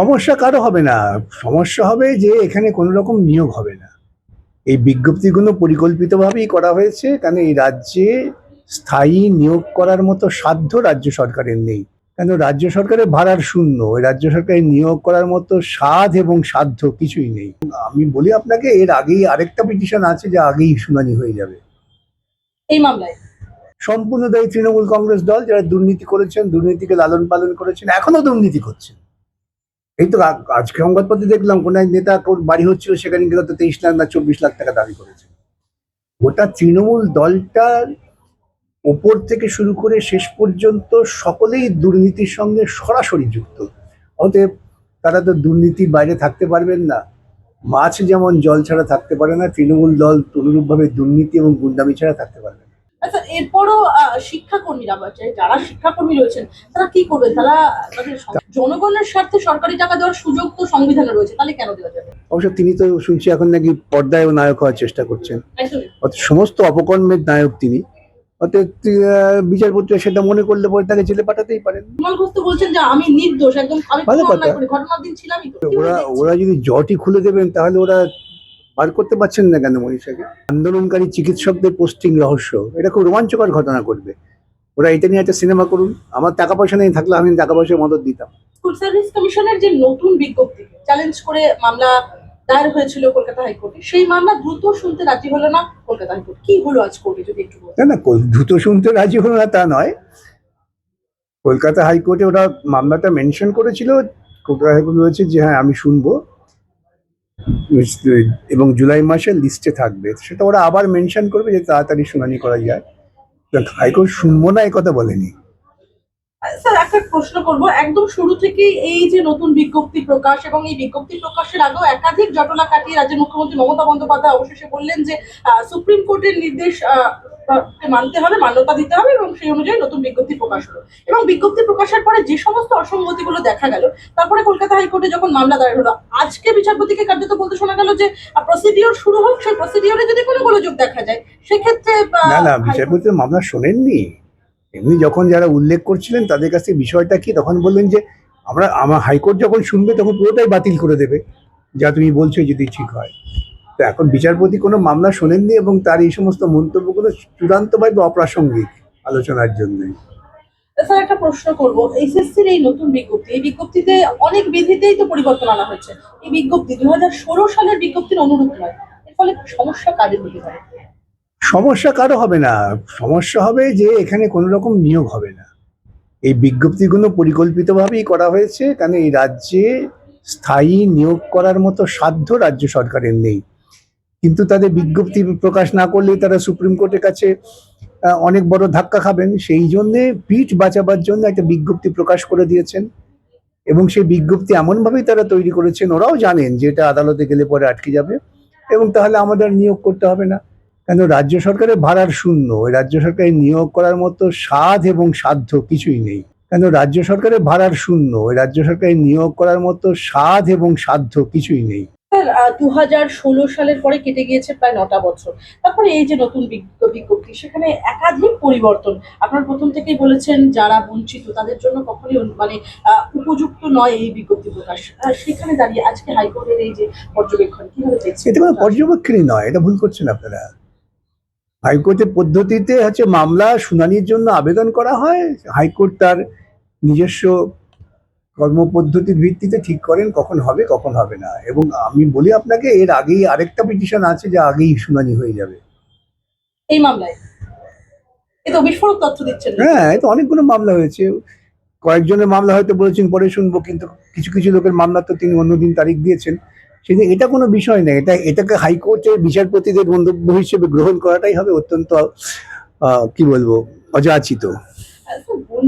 সমস্যা কারও হবে না। সমস্যা হবে যে এখানে কোনো রকম নিয়োগ হবে না। এই বিজ্ঞপ্তিগুলো পরিকল্পিতভাবেই করা হয়েছে কারণ এই রাজ্যে স্থায়ী নিয়োগ করার মতো সাধ্য রাজ্য সরকারের নেই। কেন রাজ্য সরকারের ভাড়ার শূন্য ওই রাজ্য সরকারের নিয়োগ করার মতো সাধ এবং সাধ্য কিছুই নেই। আমি বলি আপনাকে এর আগেই আরেকটা পিটিশন আছে যা আগেই শুনানি হয়ে যাবে। এই মামলায়? সম্পূর্ণ দায়ী তৃণমূল কংগ্রেস দল যারা দুর্নীতি করেছেন দুর্নীতিকে লালন পালন করেছেন এখনও দুর্নীতি করছেন। এই তো আজকে সংবাদপত্রে দেখলাম কোন নেতা কোন বাড়ি হচ্ছিল, সেখানে গেলে তো তেইশ লাখ না চব্বিশ লাখ টাকা দাবি করেছে। গোটা তৃণমূল দলটার ওপর থেকে শুরু করে শেষ পর্যন্ত সকলেই দুর্নীতির সঙ্গে সরাসরি যুক্ত। অতএব তারা তো দুর্নীতির বাইরে থাকতে পারবেন না। মাছ যেমন জল ছাড়া থাকতে পারে না, তৃণমূল দল অনুরূপভাবে দুর্নীতি এবং গুন্ডামি ছাড়া থাকতে পারবে না। আচ্ছা এরপরও শিক্ষাকর্মীরা যারা শিক্ষাকর্মী রয়েছেন তারা কি করবে তারা জনগণের স্বার্থে সরকারি টাকা দেওয়ার সুযোগ তো সংবিধানে রয়েছে তাহলে কেন দেওয়া যাবে? অবশ্য তিনি তো শুনছি এখন নাকি পর্দায় নায়ক হওয়ার চেষ্টা করছেন। সমস্ত অপকর্মের নায়ক তিনি। আহ, বিচারপতি সেটা মনে করলে পরে তাকে জেলে পাঠাতেই পারেন। বলছেন যে আমি নির্দোষ একদম ভালো কথা। ঘটনার দিন ছিলামই ওরা ওরা যদি জটি খুলে দেবেন তাহলে ওরা বার করতে পারছেন না কেন মনীষাকে আন্দোলনকারী চিকিৎসকদের পোস্টিং রহস্য। এটা খুব রোমাঞ্চকর ঘটনা করবে ওরা এটা নিয়ে একটা সিনেমা করুন। আমার টাকা পয়সা নেই থাকলে আমি টাকা পয়সার মদত দিতাম। স্কুল সার্ভিস কমিশনের যে নতুন বিজ্ঞপ্তি চ্যালেঞ্জ করে মামলা দায়ের হয়েছিল কলকাতা হাইকোর্টে সেই মামলা দ্রুত শুনতে রাজি হলো না কলকাতা হাইকোর্ট। কি হলো আজ কোর্টে যদি একটু না না দ্রুত শুনতে রাজি হলো না তা নয়। কলকাতা হাইকোর্টে ওরা মামলাটা মেনশন করেছিল। কলকাতা হাইকোর্ট বলেছে যে হ্যাঁ আমি শুনব। এবং জুলাই মাসের লিস্টে থাকবে। সেটা ওরা আবার মেনশন করবে যে তাড়াতাড়ি শুনানি করা যায় হাইকোর্ট শুনব না, এই কথা বলেনি। স্যার, একটা প্রশ্ন করব। একদম শুরু থেকেই এই যে নতুন বিজ্ঞপ্তি প্রকাশ এবং এই বিজ্ঞপ্তি প্রকাশের আগেও একাধিক জটলা কাটিয়ে রাজ্যের মুখ্যমন্ত্রী মমতা বন্দ্যোপাধ্যায় অবশেষে বললেন যে সুপ্রিম কোর্টের নির্দেশ মানতে হবে, মান্যতা দিতে হবে এবং সেই অনুযায়ী নতুন বিজ্ঞপ্তি প্রকাশ হলো। এবং বিজ্ঞপ্তি প্রকাশের পরে যে সমস্ত অসঙ্গতিগুলো দেখা গেল, তারপরে কলকাতা হাইকোর্টে যখন মামলা দায়ের হলো, আজকে বিচারপতিকে কার্যত বলতে শোনা গেল যে প্রসিডিওর শুরু হোক, সেই প্রসিডিওরে যদি কোনো গোলযোগ দেখা যায়, সেক্ষেত্রে না না, বিচারপতি মামলা শোনেননি। এমনি যখন যারা উল্লেখ করছিলেন, তাদের কাছে বিষয়টা কি, তখন বললেন যে, আমরা, আমার হাইকোর্ট যখন শুনবে, তখন পুরোটাই বাতিল করে দেবে। যা তুমি বলছো যদি ঠিক হয়। তো এখন বিচারপতি কোনো মামলা শোনেননি এবং তার এই সমস্ত মন্তব্যগুলো চূড়ান্তভাবে অপ্রাসঙ্গিক আলোচনার জন্য। স্যার একটা প্রশ্ন করব। এসএসসির এই নতুন বিজ্ঞপ্তি এই বিজ্ঞপ্তিতে অনেক বিধিতেই তো পরিবর্তন আনা হয়েছে। এই বিজ্ঞপ্তি দু সালের বিজ্ঞপ্তির অনুরূপ নয়। এর ফলে সমস্যা কাদের হতে পারে? সমস্যা কারও হবে না। সমস্যা হবে যে এখানে কোনো রকম নিয়োগ হবে না। এই বিজ্ঞপ্তিগুলো পরিকল্পিতভাবেই করা হয়েছে। কারণ এই রাজ্যে স্থায়ী নিয়োগ করার মতো সাধ্য রাজ্য সরকারের নেই। কিন্তু তাদের বিজ্ঞপ্তি প্রকাশ না করলে তারা সুপ্রিম কোর্টের কাছে অনেক বড় ধাক্কা খাবেন। সেই জন্যে পিঠ বাঁচাবার জন্য একটা বিজ্ঞপ্তি প্রকাশ করে দিয়েছেন। এবং সেই বিজ্ঞপ্তি এমনভাবেই তারা তৈরি করেছেন ওরাও জানেন যে এটা আদালতে গেলে পরে আটকে যাবে। এবং তাহলে আমাদের নিয়োগ করতে হবে না। কেন? রাজ্য সরকারের ভাড়ার শূন্য। ওই রাজ্য সরকারের নিয়োগ করার মতো সাধ এবং সাধ্য কিছুই নেই। কেন? রাজ্য সরকারের ভাড়ার শূন্য। ওই রাজ্য সরকারের নিয়োগ করার মতো সাধ এবং সাধ্য কিছুই নেই। দু হাজার ষোলো সালের পরে কেটে গিয়েছে প্রায় নটা বছর। তারপরে এই যে নতুন বিজ্ঞ- বিজ্ঞপ্তি, সেখানে একাধিক পরিবর্তন। আপনার প্রথম থেকেই বলেছেন যারা বঞ্চিত, তাদের জন্য কখনোই মানে উপযুক্ত নয় এই বিজ্ঞপ্তি প্রকাশ। সেখানে দাঁড়িয়ে আজকে হাইকোর্টের এই যে পর্যবেক্ষণ, কীভাবে দেখছেন? এটা কোনো পর্যবেক্ষণই নয়, এটা ভুল করছেন আপনারা। হাইকোর্টের পদ্ধতিতে হচ্ছে মামলা শুনানির জন্য আবেদন করা হয়, হাইকোর্ট তার নিজস্ব কর্মপদ্ধতির ভিত্তিতে ঠিক করেন কখন হবে কখন হবে না। এবং আমি বলি আপনাকে এর আগেই আরেকটা পিটিশন আছে যা আগেই শুনানি হয়ে যাবে। এই মামলায়? এ তো বিস্ফোরক তথ্য দিচ্ছেন হ্যাঁ এই তো অনেকগুলো মামলা হয়েছে। কয়েকজনের মামলা হয়তো বলেছেন পরে শুনব কিন্তু কিছু কিছু লোকের মামলা তো তিনি অন্যদিন তারিখ দিয়েছেন। সেদিন এটা কোনো বিষয় নেই এটা এটাকে হাইকোর্টের বিচারপতিদের মন্তব্য হিসেবে গ্রহণ করাটাই হবে অত্যন্ত কি বলব অযাচিত।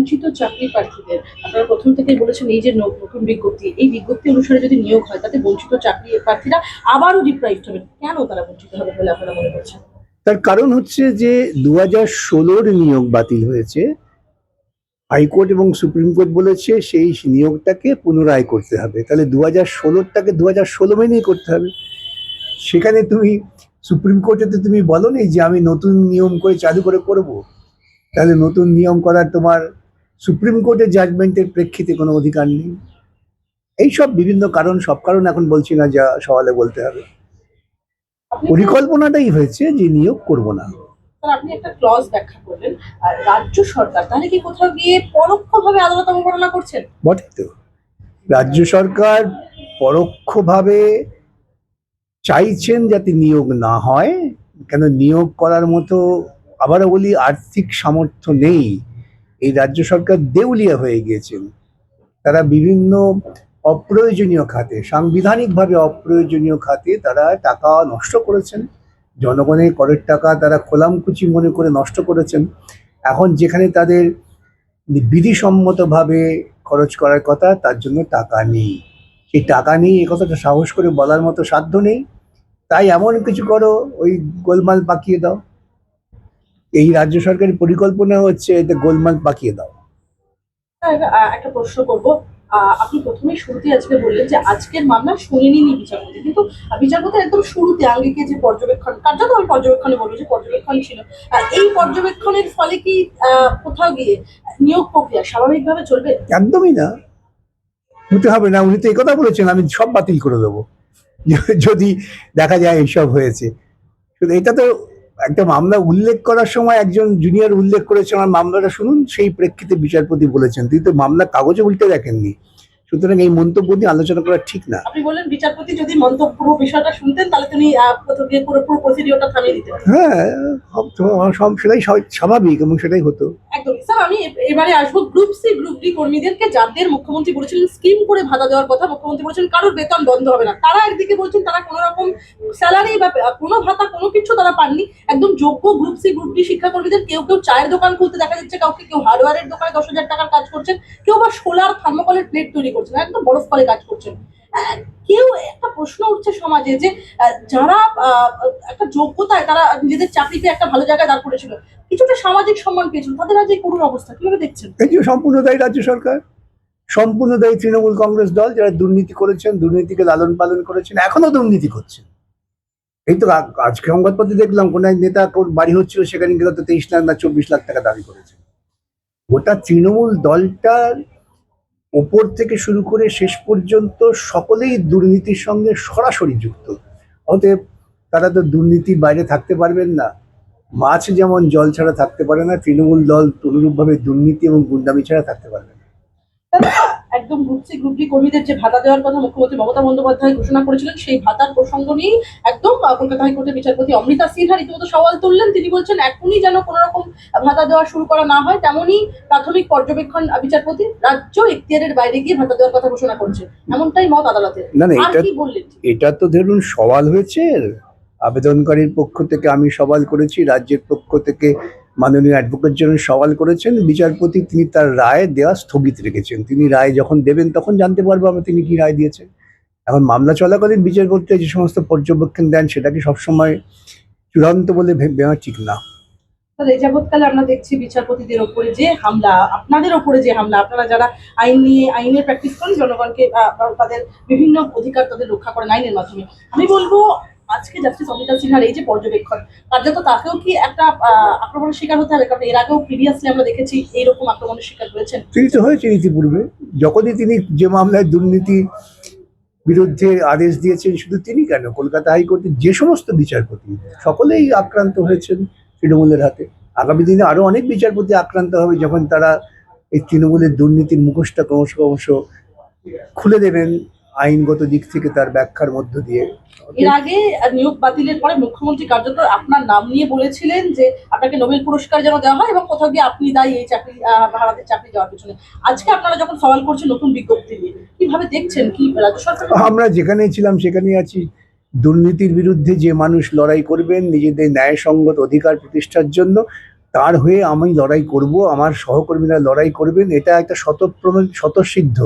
বঞ্চিত চাকরি প্রার্থীদের। আপনারা প্রথম থেকেই বলেছেন এই যে নতুন বিজ্ঞপ্তি, এই বিজ্ঞপ্তি অনুসারে যদি নিয়োগ হয়, তাতে বঞ্চিত চাকরি প্রার্থীরা আবারও ডিপ্রাইভড হবে। কেন তারা বঞ্চিত হবে বলে আপনারা মনে করছেন? তার কারণ হচ্ছে যে দু হাজার ষোলোর নিয়োগ বাতিল হয়েছে। হাইকোর্ট এবং সুপ্রিম কোর্ট বলেছে সেই নিয়োগটাকে পুনরায় করতে হবে। তাহলে দু হাজার ষোলোরটাকে দু হাজার ষোলো মেনেই করতে হবে। সেখানে তুমি সুপ্রিম কোর্টেতে তুমি বলো নি যে আমি নতুন নিয়ম করে চালু করে করব। তাহলে নতুন নিয়ম করার তোমার সুপ্রিম কোর্টের জাজমেন্টের প্রেক্ষিতে কোনো অধিকার নেই। এইসব বিভিন্ন কারণ সব কারণ এখন বলছি না যা সওয়ালে বলতে হবে। পরিকল্পনাটাই হয়েছে যে নিয়োগ করব না। আপনি একটা ক্লজ ব্যাখ্যা করলেন আর রাজ্য সরকার তাহলে কি কোথাও গিয়ে পরোক্ষভাবে আদালত অবমাননা করছেন? বটে তো। রাজ্য সরকার পরোক্ষভাবে চাইছেন যাতে নিয়োগ না হয় কেন নিয়োগ করার মতো আবারও বলি আর্থিক সামর্থ্য নেই। এই রাজ্য সরকার দেউলিয়া হয়ে গিয়েছেন তারা বিভিন্ন অপ্রয়োজনীয় খাতে, সাংবিধানিকভাবে অপ্রয়োজনীয় খাতে তারা টাকা নষ্ট করেছেন। জনগণের করের টাকা তারা খোলামকুচি মনে করে নষ্ট করেছেন। এখন যেখানে তাদের বিধিসম্মতভাবে খরচ করার কথা, তার জন্য টাকা নেই। সেই টাকা নেই এ কথাটা সাহস করে বলার মতো সাধ্য নেই। তাই এমন কিছু করো, ওই গোলমাল পাকিয়ে দাও। এই রাজ্য সরকারের পরিকল্পনা হচ্ছে এতে গোলমাল পাকিয়ে দাও। একটা প্রশ্ন করব। আপনি প্রথমেই শুরুতে আজকে বললেন যে আজকের মামলা শুনিনি বিচারপতি। কিন্তু বিচারপতি একদম শুরুতে আঙ্গিকে যে পর্যবেক্ষণ কার্যত আমি পর্যবেক্ষণে বলব যে পর্যবেক্ষণ ছিল। এই পর্যবেক্ষণের ফলে কি কোথাও গিয়ে নিয়োগ প্রক্রিয়া স্বাভাবিকভাবে চলবে? একদমই না। হতে হবে না উনি তো এই কথা বলেছেন আমি সব বাতিল করে দেবো। যদি দেখা যায় এইসব হয়েছে। শুধু এটা তো একটা মামলা উল্লেখ করার সময় একজন জুনিয়র উল্লেখ করেছে আমার মামলাটা, শুনুন, সেই প্রেক্ষিতে বিচারপতি বলেছেন। তিনি তো মামলা কাগজে উল্টে দেখেননি। সুতরাং এই মন্তব্য নিয়ে আলোচনা করা ঠিক না। আপনি বললেন বিচারপতি যদি মন্তব্য পুরো বিষয়টা শুনতেন তাহলে তিনি পুরো পুরো প্রসিডিওরটা থামিয়ে দিতেন। হ্যাঁ সব সেটাই স্বাভাবিক এবং সেটাই হতো। একদম। স্যার আমি এবারে আসব গ্রুপ সি গ্রুপ ডি কর্মীদেরকে যাদের মুখ্যমন্ত্রী বলেছিলেন স্কিম করে ভাতা দেওয়ার কথা মুখ্যমন্ত্রী বলেছেন কারোর বেতন বন্ধ হবে না। তারা একদিকে বলছেন তারা কোনো রকম স্যালারি বা কোনো ভাতা কোনো কিছু তারা পাননি। একদম যোগ্য গ্রুপ সি গ্রুপ ডি শিক্ষাকর্মীদের কেউ কেউ চায়ের দোকান খুলতে দেখা যাচ্ছে কাউকে কেউ হার্ডওয়্যারের দোকানে দশ হাজার টাকার কাজ করছেন কেউ বা সোলার থার্মোকলের প্লেট তৈরি করছেন, একদম বরফ কলে কাজ করছেন। কেউ একটা প্রশ্ন উঠছে সমাজে যে যারা একটা যোগ্যতায় তারা নিজেদের চাকরিতে একটা ভালো জায়গায় দাঁড় করেছিল, কিছুটা সামাজিক সম্মান পেয়েছিল, তাদের আজ এই করুণ অবস্থা কীভাবে দেখছেন? যে সম্পূর্ণ দায়ী রাজ্য সরকার, সম্পূর্ণ দায়ী তৃণমূল কংগ্রেস দল, যারা দুর্নীতি করেছেন, দুর্নীতিকে লালন পালন করেছেন, এখনও দুর্নীতি করছেন। এই তো আজকে সংবাদপত্রে দেখলাম, কোন এক নেতা বাড়ি হচ্ছিল, সেখানে গেলে তো তেইশ লাখ না চব্বিশ লাখ টাকা দাবি করেছে। গোটা তৃণমূল দলটার ওপর থেকে শুরু করে শেষ পর্যন্ত সকলেই দুর্নীতির সঙ্গে সরাসরি যুক্ত। অতএব তারা তো দুর্নীতির বাইরে থাকতে পারবেন না। মাছ যেমন জল ছাড়া থাকতে পারে না, তৃণমূল দল অনুরূপভাবে দুর্নীতি এবং গুন্ডামি ছাড়া থাকতে পারবে না। একদম গ্রুপ সি গ্রুপ ডি কর্মীদের যে ভাতা দেওয়ার কথা মুখ্যমন্ত্রী মমতা বন্দ্যোপাধ্যায় ঘোষণা করেছিলেন সেই ভাতার প্রসঙ্গ নিয়েই একদম কলকাতা হাইকোর্টের বিচারপতি অমৃতা সিনহা রীতিমতো সওয়াল তুললেন। তিনি বলছেন এখনই যেন কোনো রকম ভাতা দেওয়া শুরু করা না হয়। তেমনই প্রাথমিক পর্যবেক্ষণ বিচারপতি রাজ্য এখতিয়ারের বাইরে গিয়ে ভাতা দেওয়ার কথা ঘোষণা করছে এমনটাই মত আদালতের না না এটা কি বললেন এটা তো ধরুন সওয়াল হয়েছে। আবেদনকারীর পক্ষ থেকে আমি সওয়াল করেছি রাজ্যের পক্ষ থেকে মাননীয় অ্যাডভোকেট জেনারেল সওয়াল করেছেন, বিচারপতি তিনি তার রায় দেওয়া স্থগিত রেখেছেন। তিনি রায় যখন দেবেন তখন জানতে পারব আমরা তিনি কি রায় দিয়েছেন। এখন মামলা চলাকালীন বিচারপতি যে সমস্ত পর্যবেক্ষণ দেন সেটাকে সবসময় চূড়ান্ত বলে ভাবা ঠিক না। এই যাবৎকালে আমরা দেখছি বিচারপতিদের ওপরে যে হামলা, আপনাদের ওপরে যে হামলা, আপনারা যারা আইন নিয়ে আইনের প্র্যাকটিস করেন, জনগণকে তাদের বিভিন্ন অধিকার তাদের রক্ষা করেন আইনের মাধ্যমে। আমি বলব আজকে জাস্টিস অমিতা সিনহার এই যে পর্যবেক্ষণ, কার্যত তাকেও কি একটা আক্রমণের শিকার হতে হবে? কারণ এর আগেও প্রিভিয়াসলি আমরা দেখেছি এইরকম আক্রমণের শিকার হয়েছেন। তিনি তো হয়েছেন ইতিপূর্বে। যখনই তিনি যে মামলায় দুর্নীতি বিরুদ্ধে আদেশ দিয়েছেন, শুধু তিনি কেন? কলকাতা হাইকোর্টের যে সমস্ত বিচারপতি, সকলেই আক্রান্ত হয়েছেন তৃণমূলের হাতে। আগামী দিনে আরও অনেক বিচারপতি আক্রান্ত হবে যখন তারা এই তৃণমূলের দুর্নীতির মুখোশটা ক্রমশ ক্রমশ খুলে দেবেন। আইনগত দিক থেকে তার ব্যাখ্যার মধ্য দিয়ে। এর আগে নিয়োগ বাতিলের পরে মুখ্যমন্ত্রী কার্যত আপনার নাম নিয়ে বলেছিলেন যে আপনাকে নোবেল পুরস্কার যেন দেওয়া হয় এবং কোথাও গিয়ে আপনি দায়ী এই চাকরি ভারতের চাকরি যাওয়ার পিছনে। আজকে আপনারা যখন সওয়াল করছেন নতুন বিজ্ঞপ্তি নিয়ে কীভাবে দেখছেন কি রাজ্য সরকার? আমরা যেখানে ছিলাম সেখানেই আছি। দুর্নীতির বিরুদ্ধে যে মানুষ লড়াই করবেন নিজেদের ন্যায়সঙ্গত অধিকার প্রতিষ্ঠার জন্য তার হয়ে আমি লড়াই করব আমার সহকর্মীরা লড়াই করবেন এটা একটা শতপ্রমাণ শতসিদ্ধ।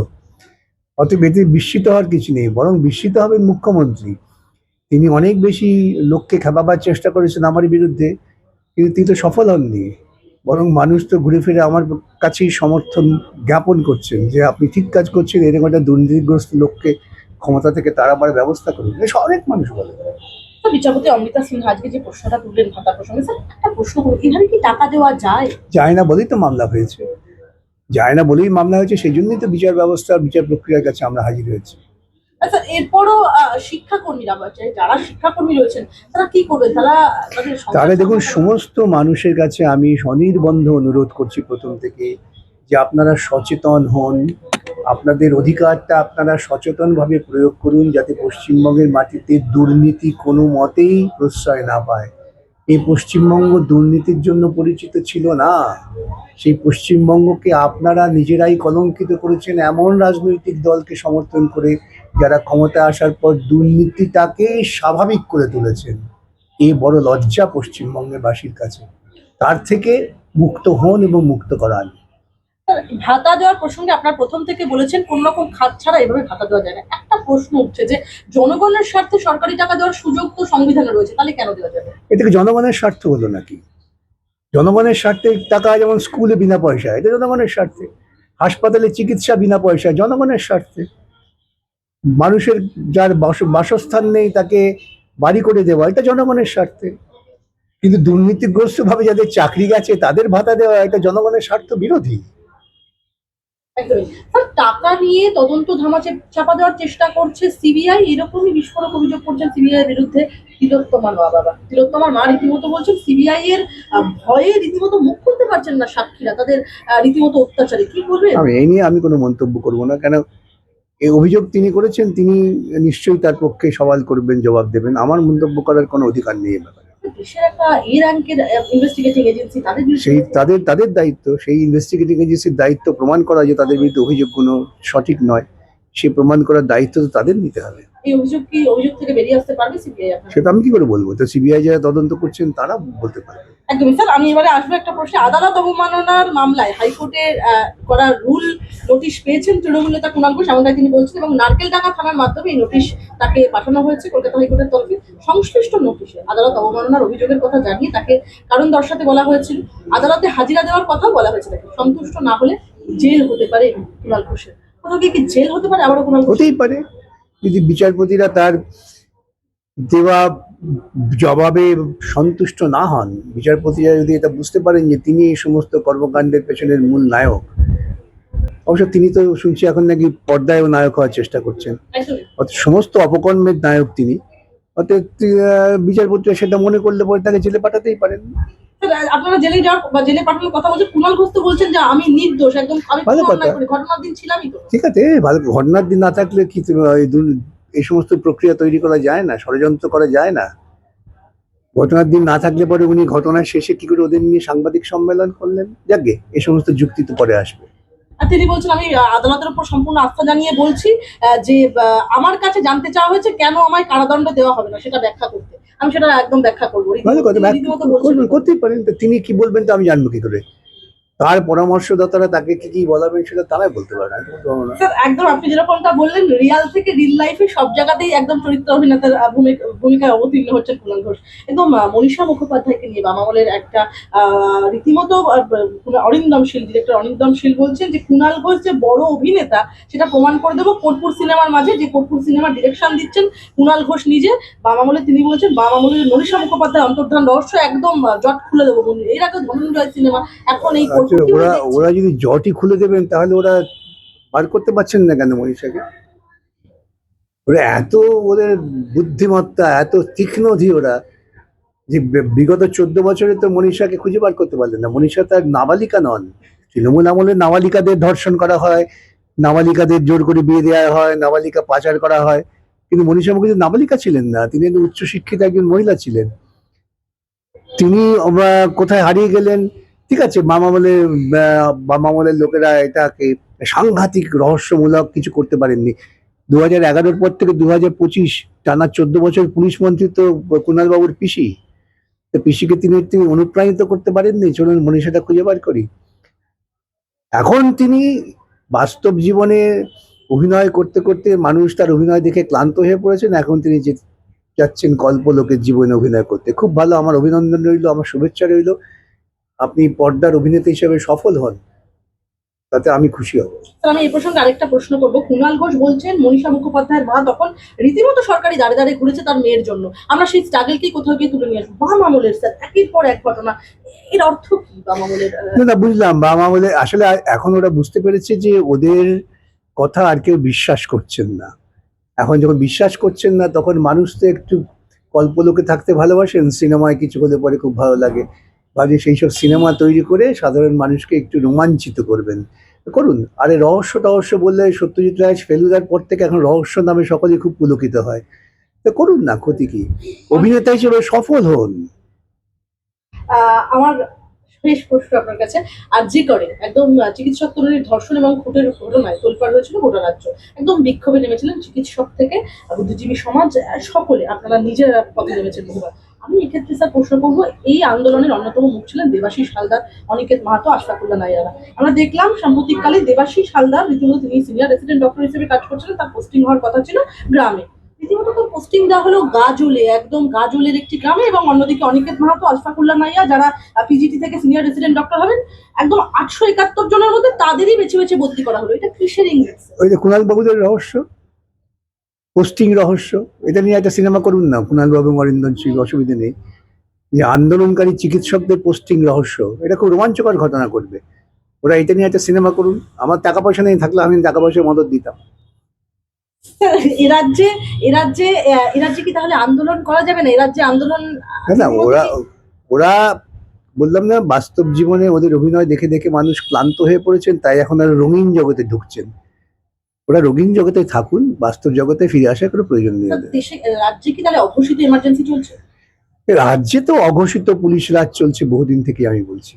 অতএব এতে বিস্মিত হওয়ার কিছু নেই বরং বিস্মিত হবেন মুখ্যমন্ত্রী। তিনি অনেক বেশি লোককে খেপাবার চেষ্টা করেছেন আমার বিরুদ্ধে কিন্তু তিনি তো সফল হননি। বরং মানুষ তো ঘুরে ফিরে আমার কাছেই সমর্থন জ্ঞাপন করছেন যে আপনি ঠিক কাজ করছেন এরকম একটা দুর্নীতিগ্রস্ত লোককে ক্ষমতা থেকে তাড়াবার ব্যবস্থা করুন। অনেক মানুষ বলে। বিচারপতি অমৃতা সিনহা আজকে যে প্রশ্নটা তুললেন ভাতা প্রসঙ্গে স্যার একটা প্রশ্ন করুন এভাবে কি টাকা দেওয়া যায়? যায় না বলেই তো মামলা হয়েছে। যায় না বলেই মামলা হয়েছে সেই জন্যই তো বিচার ব্যবস্থা বিচার প্রক্রিয়ার কাছে আমরা হাজির হয়েছি। আচ্ছা এরপরও শিক্ষাকর্মীরা যারা শিক্ষাকর্মী রয়েছেন তারা কি করবে তারা তাহলে দেখুন সমস্ত মানুষের কাছে আমি স্বনির্বন্ধ অনুরোধ করছি প্রথম থেকে যে আপনারা সচেতন হন আপনাদের অধিকারটা আপনারা সচেতনভাবে প্রয়োগ করুন যাতে পশ্চিমবঙ্গের মাটিতে দুর্নীতি কোনো মতেই প্রশ্রয় না পায়। এই পশ্চিমবঙ্গ দুর্নীতির জন্য পরিচিত ছিল না। সেই পশ্চিমবঙ্গকে আপনারা নিজেরাই কলঙ্কিত করেছেন এমন রাজনৈতিক দলকে সমর্থন করে যারা ক্ষমতা আসার পর দুর্নীতিটাকে স্বাভাবিক করে তুলেছেন। এ বড় লজ্জা পশ্চিমবঙ্গের বাসীর কাছে। তার থেকে মুক্ত হন এবং মুক্ত করান। ভাতা দেওয়ার প্রসঙ্গে আপনার প্রথম থেকে বলেছেন কোন রকম খাত ছাড়া এভাবে ভাতা দেওয়া যায় না। একটা প্রশ্ন উঠছে যে জনগণের স্বার্থে সরকারি টাকা দেওয়ার সুযোগ তো সংবিধানে রয়েছে তাহলে কেন দেওয়া যাবে? এটাকে জনগণের স্বার্থ হলো নাকি? জনগণের স্বার্থে টাকা যেমন স্কুলে বিনা পয়সা এটা জনগণের স্বার্থে। হাসপাতালে চিকিৎসা বিনা পয়সায়, জনগণের স্বার্থে। মানুষের যার বাস- বাসস্থান নেই তাকে বাড়ি করে দেওয়া, এটা জনগণের স্বার্থে। কিন্তু দুর্নীতিগ্রস্তভাবে যাদের চাকরি গেছে, তাদের ভাতা দেওয়া, এটা জনগণের স্বার্থ বিরোধী। স্যার, টাকা নিয়ে তদন্ত চাপা দেওয়ার চেষ্টা করছে সিবিআই? এরকমই বিস্ফোরক অভিযোগ করছেন সিবিআই এর বিরুদ্ধে তিলোত্তমার মা বাবা। তিলোত্তমার মা রীতিমতো বলছেন, সিবিআই এর ভয়ে রীতিমতো মুখ খুলতে পারছেন না সাক্ষীরা তাদের রীতিমতো অত্যাচারে। কি আমি, এই নিয়ে আমি কোনো মন্তব্য করব না। কেন, এই অভিযোগ তিনি করেছেন, তিনি নিশ্চয়ই তার পক্ষে সওয়াল করবেন, জবাব দেবেন। আমার মন্তব্য করার কোনো অধিকার নেই সেই তাদের তাদের দায়িত্ব, সেই ইনভেস্টিগেটিং এজেন্সির দায়িত্ব প্রমাণ করা যে তাদের বিরুদ্ধে অভিযোগগুলো সঠিক নয়। সে প্রমাণ করার দায়িত্ব তো তাদের নিতে হবে। এই অভিযোগ কি অভিযোগ থেকে বেরিয়ে আসতে পারবে সিবিআই সেটা আমি কি করে বলব? তো সিবিআই যারা তদন্ত করছেন তারা বলতে পারবে। একদমই। স্যার আমি এবারে আসব একটা প্রশ্নে। আদালত অবমাননার মামলায় হাইকোর্টের করা রুল নোটিশ পেয়েছেন তৃণমূল নেতা কুণাল ঘোষ এমনটাই তিনি বলছেন এবং নারকেলডাঙ্গা থানার মাধ্যমে এই নোটিশ তাকে পাঠানো হয়েছে কলকাতা হাইকোর্টের তরফে। সংশ্লিষ্ট নোটিশে আদালত অবমাননার অভিযোগের কথা জানিয়ে তাকে কারণ দর্শাতে বলা হয়েছিল আদালতে হাজিরা দেওয়ার কথাও বলা হয়েছে তাকে। সন্তুষ্ট না হলে জেল হতে পারে কুণাল ঘোষের। জেল হতে পারে? আবারও কুণাল হতেই পারে। যদি বিচারপতিরা তার দেওয়া জবাবে সন্তুষ্ট না হন বিচারপতিরা যদি এটা বুঝতে পারেন যে তিনি এই সমস্ত কর্মকাণ্ডের পেছনের মূল নায়ক অবশ্য তিনি তো শুনছি এখন নাকি পর্দায়ও নায়ক হওয়ার চেষ্টা করছেন। অর্থাৎ সমস্ত অপকর্মের নায়ক তিনি। অর্থাৎ বিচারপতিরা সেটা মনে করলে পরে তাকে জেলে পাঠাতেই পারেন। আপনারা জেলে যাওয়ার বা জেলে পাঠানোর কথা বলছেন কুণাল ঘোষ তো বলছেন যে আমি নির্দোষ একদম আমি। ঘটনার দিন ছিলামই তো। ঠিক আছে ভালো ঘটনার দিন না থাকলে কি এই সমস্ত প্রক্রিয়া তৈরি করা যায় না ষড়যন্ত্র করা যায় না? ঘটনার দিন না থাকলে পরে উনি ঘটনার শেষে কি করে ওদের নিয়ে সাংবাদিক সম্মেলন করলেন? যাকে এই সমস্ত যুক্তি তো পরে আসবে। তিনি বলছেন আমি আদালতের উপর সম্পূর্ণ আস্থা জানিয়ে বলছি আহ, যে আমার কাছে জানতে চাওয়া হয়েছে কেন আমায় কারাদণ্ড দেওয়া হবে না সেটা ব্যাখ্যা করতে। আমি সেটা একদম ব্যাখ্যা করব। করতেই পারেন। তিনি কি বলবেন তো আমি জানব কি করে? তার পরামর্শদাতারা তাকে কি কি বলাবেন সেটা তারাই বলতে পারে আমি বলতে পারব না। স্যার একদম আপনি যেরকমটা বললেন রিয়াল থেকে রিল লাইফে সব জায়গাতেই একদম চরিত্র অভিনেতার ভূমিকা- ভূমিকায় অবতীর্ণ হচ্ছেন কুণাল ঘোষ। একদম মনীষা মুখোপাধ্যায়কে নিয়ে বামামলের একটা রীতিমতো আহ, অরিন্দম শীল ডিরেক্টর অরিন্দম শীল বলছেন যে কুণাল ঘোষ যে বড় অভিনেতা সেটা প্রমাণ করে দেবো কর্পূর সিনেমার মাঝে যে কর্পূর সিনেমার ডিরেকশন দিচ্ছেন কুণাল ঘোষ নিজে। বামামলে তিনি বলছেন বামামলের মনীষা মুখোপাধ্যায় অন্তর্ধান রহস্য একদম জট খুলে দেবো এর আগে ধনঞ্জয় সিনেমা এখন এই ওরা ওরা যদি জটি খুলে দেবেন তাহলে ওরা বার করতে পারছেন না কেন মনীষাকে? ওরা এত ওদের বুদ্ধিমত্তা এত তীক্ষ্ণধী ওরা যে বিগত চোদ্দ বছরে তো মনীষাকে খুঁজে বার করতে পারলেন না। মনীষা তার নাবালিকা নন। তৃণমূল আমলে নাবালিকাদের ধর্ষণ করা হয় নাবালিকাদের জোর করে বিয়ে দেওয়া হয় নাবালিকা পাচার করা হয়। কিন্তু মনীষা মুখার্জি নাবালিকা ছিলেন না তিনি একজন উচ্চশিক্ষিত একজন মহিলা ছিলেন। তিনি আমরা কোথায় হারিয়ে গেলেন? ঠিক আছে মামামলের মামামলের লোকেরা এটাকে সাংঘাতিক, রহস্যমূলক কিছু করতে পারেননি। দু হাজার এগারোর পর থেকে দু হাজার পঁচিশ, টানা চোদ্দ বছর পুলিশ মন্ত্রী তো কুণাল বাবুর পিসি। তো পিসিকে তিনি তিনি অনুপ্রাণিত করতে পারেননি, চলুন মনীষাটা খুঁজে বার করি। এখন তিনি বাস্তব জীবনে অভিনয় করতে করতে মানুষ তার অভিনয় দেখে ক্লান্ত হয়ে পড়েছেন, এখন তিনি যে যাচ্ছেন কল্পলোকের জীবনে অভিনয় করতে। খুব ভালো, আমার অভিনন্দন রইল, আমার শুভেচ্ছা রইল। আপনি পর্দার অভিনেতা হিসেবে সফল হন তাতে আমি খুশি হব। স্যার আমি এই প্রসঙ্গে আরেকটা প্রশ্ন করব। কুণাল ঘোষ বলছেন মনীষা মুখোপাধ্যায়ের মা তখন রীতিমতো সরকারি দাঁড়ে দাঁড়িয়ে ঘুরেছে তার মেয়ের জন্য। আমরা সেই স্ট্রাগলকেই কোথাও গিয়ে তুলে নিয়ে আসব। বাম আমলের স্যার একের পর এক ঘটনা। এর অর্থ কি বাম আমলের না বুঝলাম। বাবা বলে আসলে এখন ওরা বুঝতে পেরেছে যে ওদের কথা আর কেউ বিশ্বাস করছেন না। এখন যখন বিশ্বাস করছেন না তখন মানুষ তো একটু কল্পলোকে থাকতে ভালোবাসেন। সিনেমায় কিছু হলে পরে খুব ভালো লাগে। ভাবছি সেই সব সিনেমা তৈরি করে সাধারণ মানুষকে একটু রোমাঞ্চিত করবেন। করুন। আরে রহস্য টহস্য বললে সত্যজিৎ রায় ফেলুদার পর থেকে এখন রহস্য নামে সকলে খুব পুলকিত হয়। তো করুন না, ক্ষতি কি? অভিনেতা হিসেবে সফল হন। আমার শেষ প্রশ্ন আপনার কাছে। আর যে করে, একদম চিকিৎসক তরুণীর ধর্ষণ এবং খুঁটের ঘটনায় তোলপাড় হয়েছিল গোটা রাজ্য একদম বিক্ষোভে নেমেছিলেন চিকিৎসক থেকে। বুদ্ধিজীবী সমাজ, সকলে, আপনারা নিজেরা পথে নেমেছেন বহুবার। আমি এক্ষেত্রে স্যার প্রশ্ন করব, এই আন্দোলনের অন্যতম মুখ ছিলেন দেবাশিস হালদার, অনিকেত মাহাতো আশরাফুল্লাহ নাইয়ারা। আমরা দেখলাম সাম্প্রতিককালে দেবাশিস হালদার রীতিমতো তিনি সিনিয়র রেসিডেন্ট ডক্টর হিসেবে কাজ করছিলেন, তার পোস্টিং হওয়ার কথা ছিল গ্রামে। রীতিমতো তো পোস্টিং দেওয়া হলো গাজলে, একদম গাজলের একটি গ্রামে এবং অন্যদিকে অনিকেত মাহাতো, আশফাকুল্লাহ নাইয়া যারা পিজিটি থেকে সিনিয়র রেসিডেন্ট ডক্টর হবেন, একদম আটশো একাত্তর জনের মধ্যে তাদেরই বেছে বেছে বদলি করা হলো। এটা কিসের ইংরেজ? ওই যে কুণাল বাবুদের রহস্য? পোস্টিং রহস্য এটা নিয়ে একটা সিনেমা করুন না কুণাল বাবু অরিন্দন সিং অসুবিধা নেই। যে আন্দোলনকারী চিকিৎসকদের পোস্টিং রহস্য এটা খুব রোমাঞ্চকর ঘটনা করবে ওরা এটা নিয়ে একটা সিনেমা করুন আমার টাকা পয়সা নেই থাকলে আমি টাকা পয়সার মদত দিতাম। এ রাজ্যে এ রাজ্যে আহ, এ রাজ্যে কি তাহলে আন্দোলন করা যাবে না? এ রাজ্যে আন্দোলন না ওরা ওরা বললাম না বাস্তব জীবনে ওদের অভিনয় দেখে দেখে মানুষ ক্লান্ত হয়ে পড়েছেন তাই এখন আর রঙিন জগতে ঢুকছেন। ওরা রোগীন জগতে থাকুন বাস্তব জগতে ফিরে আসার কোনো প্রয়োজন নেই রাজ্যে কি তাহলে অঘোষিত এমার্জেন্সি চলছে? রাজ্যে তো অঘোষিত পুলিশ রাজ চলছে বহুদিন থেকে আমি বলছি।